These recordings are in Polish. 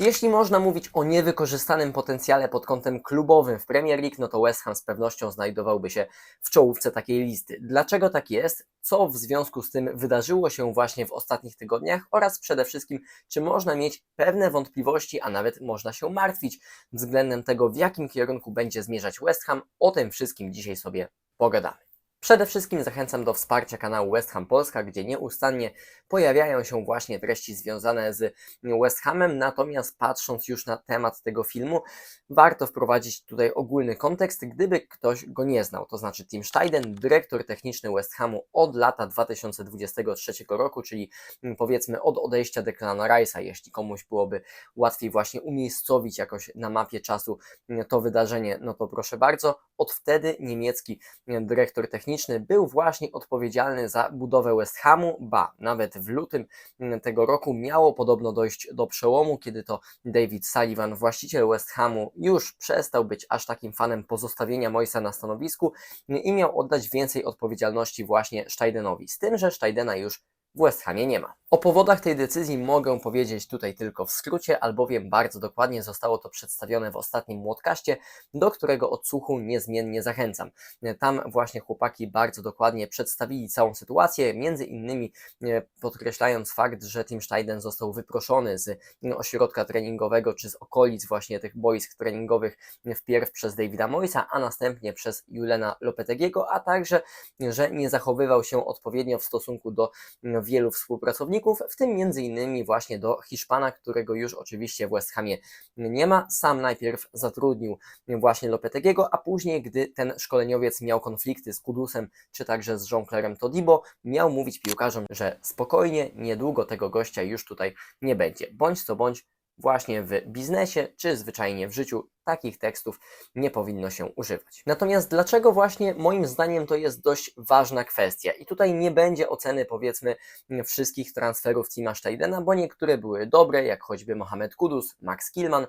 Jeśli można mówić o niewykorzystanym potencjale pod kątem klubowym w Premier League, no to West Ham z pewnością znajdowałby się w czołówce takiej listy. Dlaczego tak jest? Co w związku z tym wydarzyło się właśnie w ostatnich tygodniach oraz przede wszystkim, czy można mieć pewne wątpliwości, a nawet można się martwić względem tego, w jakim kierunku będzie zmierzać West Ham? O tym wszystkim dzisiaj sobie pogadamy. Przede wszystkim zachęcam do wsparcia kanału West Ham Polska, gdzie nieustannie pojawiają się właśnie treści związane z West Hamem, natomiast patrząc już na temat tego filmu, warto wprowadzić tutaj ogólny kontekst, gdyby ktoś go nie znał, to znaczy Tim Steiden, dyrektor techniczny West Hamu od lata 2023 roku, czyli powiedzmy od odejścia Declana Rice'a, jeśli komuś byłoby łatwiej właśnie umiejscowić jakoś na mapie czasu to wydarzenie, no to proszę bardzo, od wtedy niemiecki dyrektor techniczny był właśnie odpowiedzialny za budowę West Hamu, ba, nawet w lutym mm, tego roku miało podobno dojść do przełomu, kiedy to David Sullivan, właściciel West Hamu, już przestał być aż takim fanem pozostawienia Moisa na stanowisku mm, i miał oddać więcej odpowiedzialności właśnie Steidenowi, z tym, że Steidena już w West Hamie nie ma. O powodach tej decyzji mogę powiedzieć tutaj tylko w skrócie, albowiem bardzo dokładnie zostało to przedstawione w ostatnim młotkaście, do którego odsłuchu niezmiennie zachęcam. Tam właśnie chłopaki bardzo dokładnie przedstawili całą sytuację, między innymi e, podkreślając fakt, że Tim Steiden został wyproszony z ośrodka treningowego czy z okolic właśnie tych boisk treningowych wpierw przez Davida Moisa, a następnie przez Julena Lopetegiego, a także, że nie zachowywał się odpowiednio w stosunku do wielu współpracowników, w tym innymi właśnie do Hiszpana, którego już oczywiście w West Hamie nie ma. Sam najpierw zatrudnił właśnie Lopetegiego, a później, gdy ten szkoleniowiec miał konflikty z Kudusem, czy także z Jean-Clairem Todibo, miał mówić piłkarzom, że spokojnie, niedługo tego gościa już tutaj nie będzie. Bądź co bądź, właśnie w biznesie, czy zwyczajnie w życiu takich tekstów nie powinno się używać. Natomiast dlaczego właśnie moim zdaniem to jest dość ważna kwestia i tutaj nie będzie oceny powiedzmy wszystkich transferów Tima Steidena, bo niektóre były dobre, jak choćby Mohamed Kudus, Max Kilman,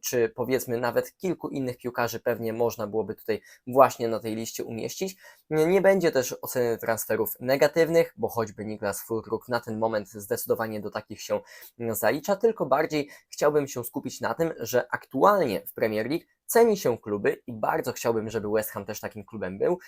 czy powiedzmy nawet kilku innych piłkarzy pewnie można byłoby tutaj właśnie na tej liście umieścić. Nie będzie też oceny transferów negatywnych, bo choćby Niklas Fulkrug na ten moment zdecydowanie do takich się zalicza, tylko bardziej chciałbym się skupić na tym, że aktualnie w Premier League ceni się kluby i bardzo chciałbym, żeby West Ham też takim klubem był,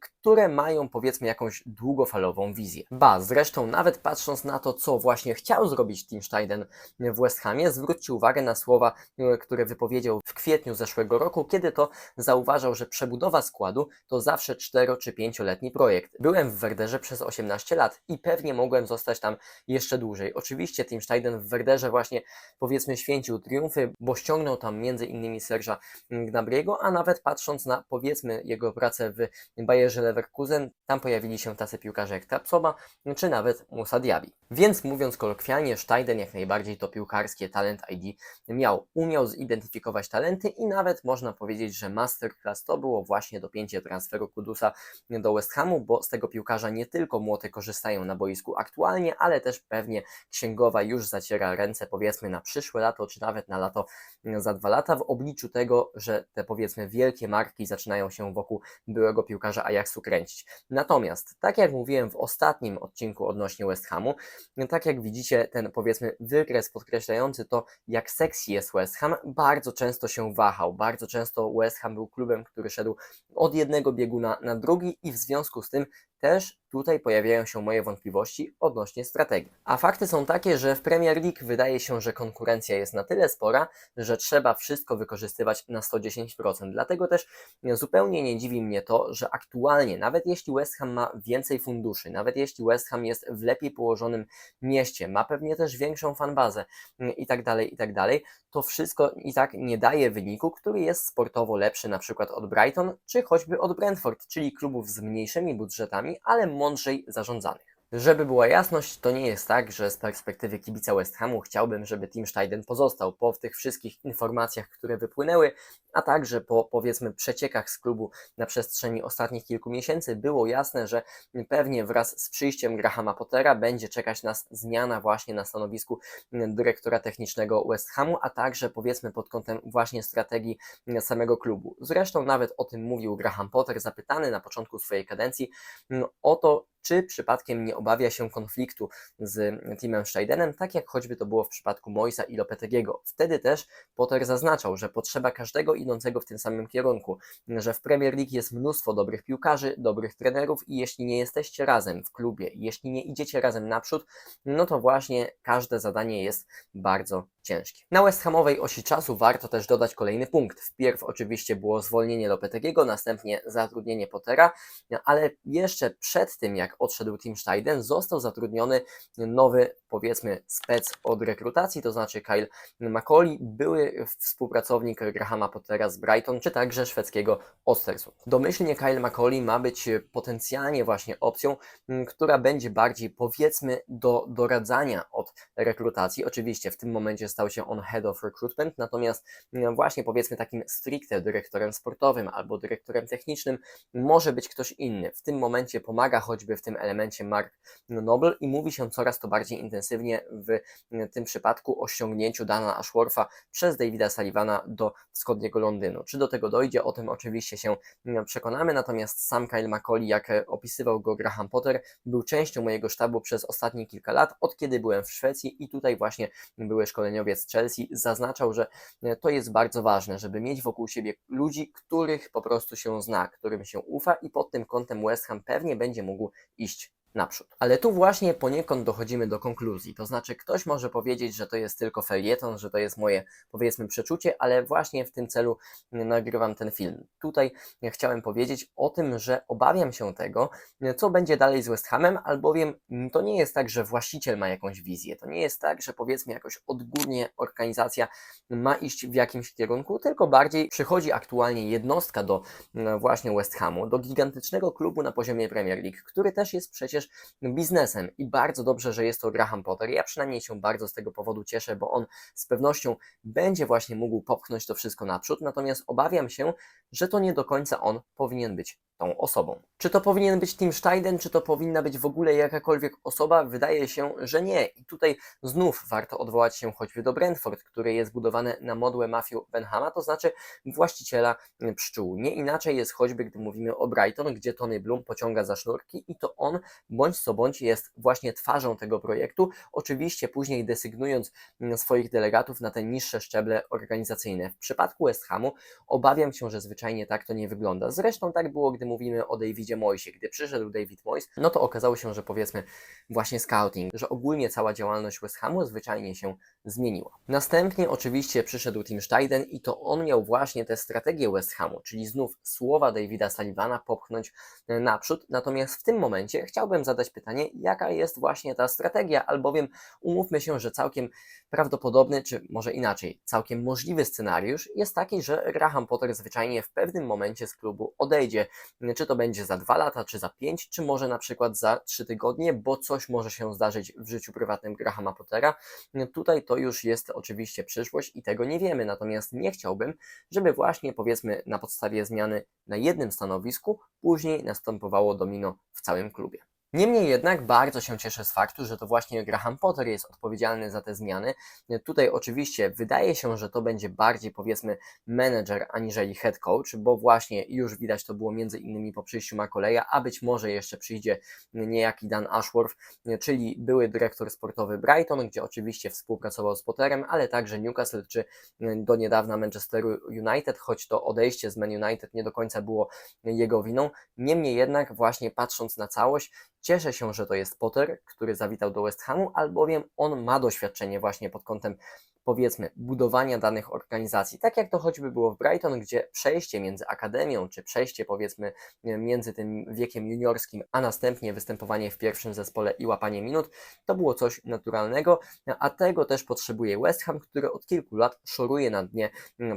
które mają powiedzmy jakąś długofalową wizję. Ba, zresztą nawet patrząc na to, co właśnie chciał zrobić Tim Steiden w West Hamie, zwróćcie uwagę na słowa, które wypowiedział w kwietniu zeszłego roku, kiedy to zauważał, że przebudowa składu to zawsze 4 czy 5-letni projekt. Byłem w Werderze przez 18 lat i pewnie mogłem zostać tam jeszcze dłużej. Oczywiście Tim Steiden w Werderze właśnie powiedzmy święcił triumfy, bo ściągnął tam między innymi Serge'a Gnabriego, a nawet patrząc na powiedzmy jego pracę w Bayerze Leverkusen, tam pojawili się tacy piłkarze jak Trapsoba, czy nawet Musa Diaby. Więc mówiąc kolokwialnie, Steiden jak najbardziej to piłkarskie talent ID miał. Umiał zidentyfikować talenty i nawet można powiedzieć, że masterclass to było właśnie dopięcie transferu Kudusa do West Hamu, bo z tego piłkarza nie tylko młote korzystają na boisku aktualnie, ale też pewnie księgowa już zaciera ręce powiedzmy na przyszłe lato, czy nawet na lato za dwa lata w obliczu tego, że te powiedzmy wielkie marki zaczynają się wokół byłego piłkarza Ajaxu kręcić. Natomiast, tak jak mówiłem w ostatnim odcinku odnośnie West Hamu, tak jak widzicie, ten powiedzmy wykres podkreślający to, jak sexy jest West Ham, bardzo często się wahał. Bardzo często West Ham był klubem, który szedł od jednego bieguna na drugi i w związku z tym też tutaj pojawiają się moje wątpliwości odnośnie strategii. A fakty są takie, że w Premier League wydaje się, że konkurencja jest na tyle spora, że trzeba wszystko wykorzystywać na 110%. Dlatego też zupełnie nie dziwi mnie to, że aktualnie, nawet jeśli West Ham ma więcej funduszy, nawet jeśli West Ham jest w lepiej położonym mieście, ma pewnie też większą fanbazę i tak dalej, i tak dalej, to wszystko i tak nie daje wyniku, który jest sportowo lepszy na przykład od Brighton, czy choćby od Brentford, czyli klubów z mniejszymi budżetami, ale mądrzej zarządzanych. Żeby była jasność, to nie jest tak, że z perspektywy kibica West Hamu chciałbym, żeby Tim Steiden pozostał po tych wszystkich informacjach, które wypłynęły, a także po powiedzmy przeciekach z klubu na przestrzeni ostatnich kilku miesięcy było jasne, że pewnie wraz z przyjściem Grahama Pottera będzie czekać nas zmiana właśnie na stanowisku dyrektora technicznego West Hamu, a także powiedzmy pod kątem właśnie strategii samego klubu. Zresztą nawet o tym mówił Graham Potter, zapytany na początku swojej kadencji o to, czy przypadkiem nie obawia się konfliktu z Timem Scheidenem, tak jak choćby to było w przypadku Moisa i Lopetegiego. Wtedy też Potter zaznaczał, że potrzeba każdego idącego w tym samym kierunku, że w Premier League jest mnóstwo dobrych piłkarzy, dobrych trenerów i jeśli nie jesteście razem w klubie, jeśli nie idziecie razem naprzód, no to właśnie każde zadanie jest bardzo ciężkie. Na West Hamowej osi czasu warto też dodać kolejny punkt. Wpierw oczywiście było zwolnienie Lopetegiego, następnie zatrudnienie Pottera, ale jeszcze przed tym jak odszedł Tim Steiden, został zatrudniony nowy powiedzmy spec od rekrutacji, to znaczy Kyle McCauley, były współpracownik Grahama Pottera z Brighton, czy także szwedzkiego Ostersund. Domyślnie Kyle McCauley ma być potencjalnie właśnie opcją, która będzie bardziej powiedzmy do doradzania od rekrutacji. Oczywiście w tym momencie stał się on Head of Recruitment, natomiast właśnie powiedzmy takim stricte dyrektorem sportowym albo dyrektorem technicznym może być ktoś inny. W tym momencie pomaga choćby w tym elemencie Mark Noble i mówi się coraz to bardziej intensywnie w tym przypadku o ściągnięciu Dana Ashwortha przez Davida Sullivana do wschodniego Londynu. Czy do tego dojdzie? O tym oczywiście się przekonamy, natomiast sam Kyle McCauley, jak opisywał go Graham Potter, był częścią mojego sztabu przez ostatnie kilka lat, od kiedy byłem w Szwecji i tutaj właśnie były szkoleniowiec Chelsea zaznaczał, że to jest bardzo ważne, żeby mieć wokół siebie ludzi, których po prostu się zna, którym się ufa i pod tym kątem West Ham pewnie będzie mógł iść naprzód. Ale tu właśnie poniekąd dochodzimy do konkluzji. To znaczy, ktoś może powiedzieć, że to jest tylko felieton, że to jest moje, powiedzmy, przeczucie, ale właśnie w tym celu nagrywam ten film. Tutaj chciałem powiedzieć o tym, że obawiam się tego, co będzie dalej z West Hamem, albowiem to nie jest tak, że właściciel ma jakąś wizję. To nie jest tak, że powiedzmy jakoś odgórnie organizacja ma iść w jakimś kierunku, tylko bardziej przychodzi aktualnie jednostka do właśnie West Hamu, do gigantycznego klubu na poziomie Premier League, który też jest przecież też biznesem. I bardzo dobrze, że jest to Graham Potter. Ja przynajmniej się bardzo z tego powodu cieszę, bo on z pewnością będzie właśnie mógł popchnąć to wszystko naprzód, natomiast obawiam się, że to nie do końca on powinien być tą osobą. Czy to powinien być Tim Steiden, czy to powinna być w ogóle jakakolwiek osoba? Wydaje się, że nie. I tutaj znów warto odwołać się choćby do Brentford, które jest budowane na modłę Matthew Benhama, to znaczy właściciela pszczół. Nie inaczej jest choćby, gdy mówimy o Brighton, gdzie Tony Bloom pociąga za sznurki i to on bądź co bądź jest właśnie twarzą tego projektu, oczywiście później desygnując swoich delegatów na te niższe szczeble organizacyjne. W przypadku West Hamu obawiam się, że zwyczajnie tak to nie wygląda. Zresztą tak było, gdy mówimy o Davidzie Moisie. Gdy przyszedł David Moyes, no to okazało się, że powiedzmy właśnie scouting, że ogólnie cała działalność West Hamu zwyczajnie się zmieniła. Następnie oczywiście przyszedł Tim Steiden i to on miał właśnie tę strategię West Hamu, czyli znów słowa Davida Sullivana popchnąć naprzód. Natomiast w tym momencie chciałbym zadać pytanie, jaka jest właśnie ta strategia, albowiem umówmy się, że całkiem prawdopodobny, czy może inaczej, całkiem możliwy scenariusz jest taki, że Graham Potter zwyczajnie w pewnym momencie z klubu odejdzie. Czy to będzie za dwa lata, czy za pięć, czy może na przykład za trzy tygodnie, bo coś może się zdarzyć w życiu prywatnym Grahama Pottera. Tutaj to już jest oczywiście przyszłość i tego nie wiemy, natomiast nie chciałbym, żeby właśnie powiedzmy na podstawie zmiany na jednym stanowisku później następowało domino w całym klubie. Niemniej jednak bardzo się cieszę z faktu, że to właśnie Graham Potter jest odpowiedzialny za te zmiany. Tutaj oczywiście wydaje się, że to będzie bardziej powiedzmy menedżer aniżeli head coach, bo właśnie już widać to było między innymi po przyjściu McColeya, a być może jeszcze przyjdzie niejaki Dan Ashworth, czyli były dyrektor sportowy Brighton, gdzie oczywiście współpracował z Potterem, ale także Newcastle czy do niedawna Manchesteru United, choć to odejście z Man United nie do końca było jego winą. Niemniej jednak właśnie patrząc na całość, Cieszę się, że to jest Potter, który zawitał do West Hamu, albowiem on ma doświadczenie właśnie pod kątem powiedzmy, budowania danych organizacji, tak jak to choćby było w Brighton, gdzie przejście między akademią, czy przejście powiedzmy między tym wiekiem juniorskim, a następnie występowanie w pierwszym zespole i łapanie minut, to było coś naturalnego, a tego też potrzebuje West Ham, który od kilku lat szoruje na dnie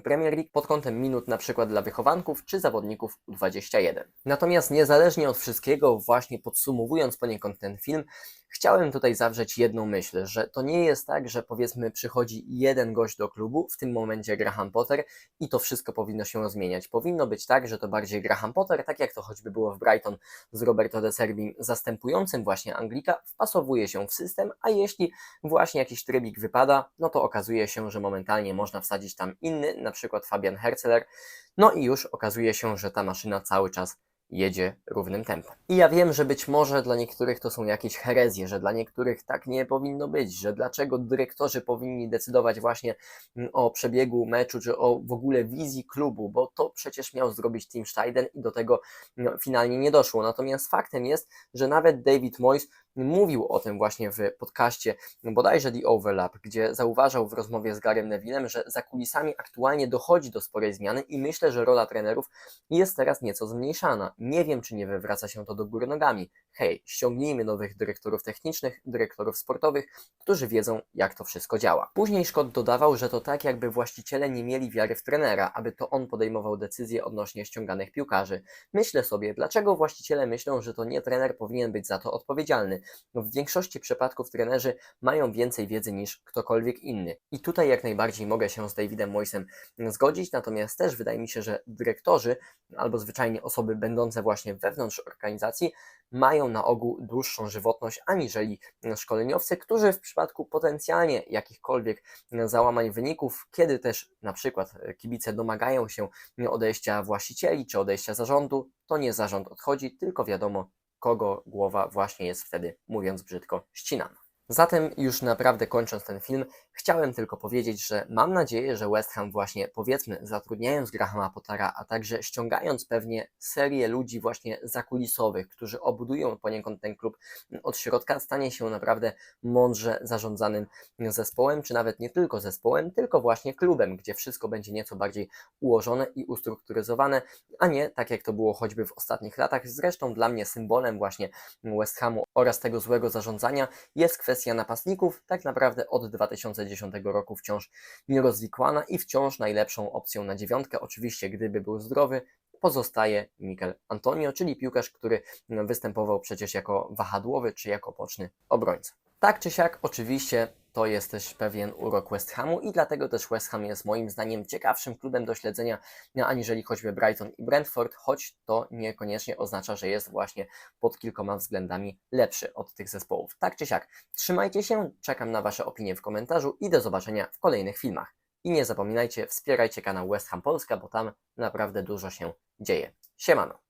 Premier League pod kątem minut na przykład dla wychowanków czy zawodników U21. Natomiast niezależnie od wszystkiego, właśnie podsumowując poniekąd ten film, Chciałem tutaj zawrzeć jedną myśl, że to nie jest tak, że powiedzmy przychodzi jeden gość do klubu, w tym momencie Graham Potter i to wszystko powinno się zmieniać. Powinno być tak, że to bardziej Graham Potter, tak jak to choćby było w Brighton z Roberto de Serbim zastępującym właśnie Anglika, wpasowuje się w system, a jeśli właśnie jakiś trybik wypada, no to okazuje się, że momentalnie można wsadzić tam inny, na przykład Fabian Herzeler, no i już okazuje się, że ta maszyna cały czas jedzie równym tempem. I ja wiem, że być może dla niektórych to są jakieś herezje, że dla niektórych tak nie powinno być, że dlaczego dyrektorzy powinni decydować właśnie mm, o przebiegu meczu, czy o w ogóle wizji klubu, bo to przecież miał zrobić Tim Steiden i do tego no, finalnie nie doszło. Natomiast faktem jest, że nawet David Moyes mówił o tym właśnie w podcaście bodajże The Overlap, gdzie zauważał w rozmowie z Garym Nevillem, że za kulisami aktualnie dochodzi do sporej zmiany i myślę, że rola trenerów jest teraz nieco zmniejszana. Nie wiem, czy nie wywraca się to do góry nogami. Hej, ściągnijmy nowych dyrektorów technicznych, dyrektorów sportowych, którzy wiedzą, jak to wszystko działa. Później Scott dodawał, że to tak, jakby właściciele nie mieli wiary w trenera, aby to on podejmował decyzje odnośnie ściąganych piłkarzy. Myślę sobie, dlaczego właściciele myślą, że to nie trener powinien być za to odpowiedzialny. No, w większości przypadków trenerzy mają więcej wiedzy niż ktokolwiek inny. I tutaj jak najbardziej mogę się z Davidem Moisem zgodzić, natomiast też wydaje mi się, że dyrektorzy albo zwyczajnie osoby będące właśnie wewnątrz organizacji mają na ogół dłuższą żywotność aniżeli szkoleniowcy, którzy w przypadku potencjalnie jakichkolwiek załamań wyników, kiedy też na przykład kibice domagają się odejścia właścicieli czy odejścia zarządu, to nie zarząd odchodzi, tylko wiadomo kogo głowa właśnie jest wtedy, mówiąc brzydko, ścinana. Zatem już naprawdę kończąc ten film, chciałem tylko powiedzieć, że mam nadzieję, że West Ham właśnie powiedzmy zatrudniając Grahama Pottera, a także ściągając pewnie serię ludzi właśnie zakulisowych, którzy obudują poniekąd ten klub od środka, stanie się naprawdę mądrze zarządzanym zespołem, czy nawet nie tylko zespołem, tylko właśnie klubem, gdzie wszystko będzie nieco bardziej ułożone i ustrukturyzowane, a nie tak jak to było choćby w ostatnich latach. Zresztą dla mnie symbolem właśnie West Hamu oraz tego złego zarządzania jest kwestia kwestia napastników tak naprawdę od 2010 roku wciąż nierozwikłana i wciąż najlepszą opcją na dziewiątkę, oczywiście gdyby był zdrowy, pozostaje Mikel Antonio, czyli piłkarz, który występował przecież jako wahadłowy czy jako boczny obrońca. Tak czy siak, oczywiście to jest też pewien urok West Hamu i dlatego też West Ham jest moim zdaniem ciekawszym klubem do śledzenia aniżeli choćby Brighton i Brentford, choć to niekoniecznie oznacza, że jest właśnie pod kilkoma względami lepszy od tych zespołów. Tak czy siak, trzymajcie się, czekam na Wasze opinie w komentarzu i do zobaczenia w kolejnych filmach. I nie zapominajcie, wspierajcie kanał West Ham Polska, bo tam naprawdę dużo się dzieje. Siemano!